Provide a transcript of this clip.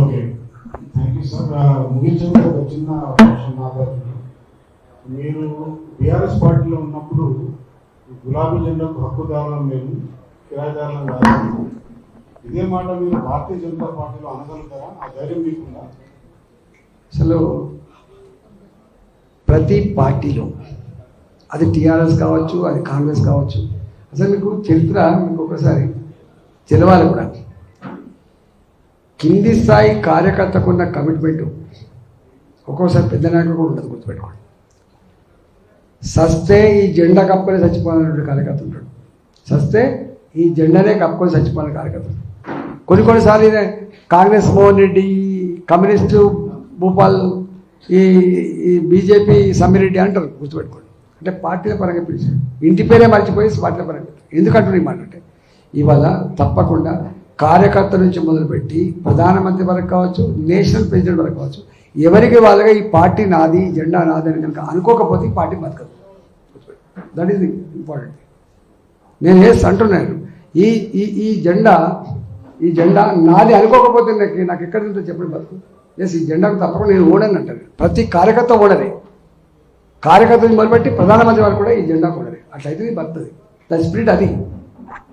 Okay thank you sir ముగించే ఒక చిన్న క్వశ్చన్ మీరు బీఆర్ఎస్ పార్టీలో ఉన్నప్పుడు గులాబీ జెండాకు హక్కుదారులం మేము కిరాయిదారులం కాదు. ఇదే మాట మీరు భారతీయ జనతా పార్టీలో అనగలుగుతారా? ఆ ధైర్యం మీకుందా? అసలు ప్రతి పార్టీలో అది టీఆర్ఎస్ కావచ్చు అది కాంగ్రెస్ కావచ్చు. అసలు మీకు చరిత్ర మీకు ఒకసారి తెలవాలి కూడా. కింది స్థాయి కార్యకర్తకు ఉన్న కమిట్మెంట్ ఒక్కోసారి పెద్ద నాయకుడు కూడా ఉండదు గుర్తుపెట్టుకోండి. సస్తే ఈ జెండా కప్పుకొని చచ్చిపోవాలనే కార్యకర్త ఉంటాడు. సస్తే ఈ జెండానే కప్పుకొని చచ్చిపోవాలని కార్యకర్త కొన్ని కొన్నిసార్లు కాంగ్రెస్ మోహన్ రెడ్డి కమ్యూనిస్టు భూపాల్ ఈ ఈ బీజేపీ సమ్మిరెడ్డి అంటారు గుర్తుపెట్టుకోండి. అంటే పార్టీల పరంగా పిలిచారు. ఇంటి పేరే మర్చిపోయి పార్టీల పరంగా ఎందుకంటున్నా ఈ మాట అంటే? ఇవాళ తప్పకుండా కార్యకర్త నుంచి మొదలుపెట్టి ప్రధానమంత్రి వరకు కావచ్చు నేషనల్ ప్రెసిడెంట్ వరకు కావచ్చు ఎవరికి వాళ్ళగా ఈ పార్టీ నాది జెండా నాది అని కనుక అనుకోకపోతే ఈ పార్టీ బతకదు. దట్ ఈస్ ఇంపార్టెంట్ నేను వేసి అంటున్నాను? ఈ ఈ ఈ జెండా ఈ జెండా నాది అనుకోకపోతే నాకు నాకు ఎక్కడ ఉందో చెప్పండి బతుకు? ఎస్ ఈ జెండాకు తప్పకుండా నేను ఓడని అంటాను. ప్రతి కార్యకర్త ఓడరే కార్యకర్తని మొదలుపెట్టి ప్రధానమంత్రి వారు కూడా ఈ జెండా ఓడరే అట్లయితే ఇది బతుకుతుంది. ద స్పిరిట్ అది.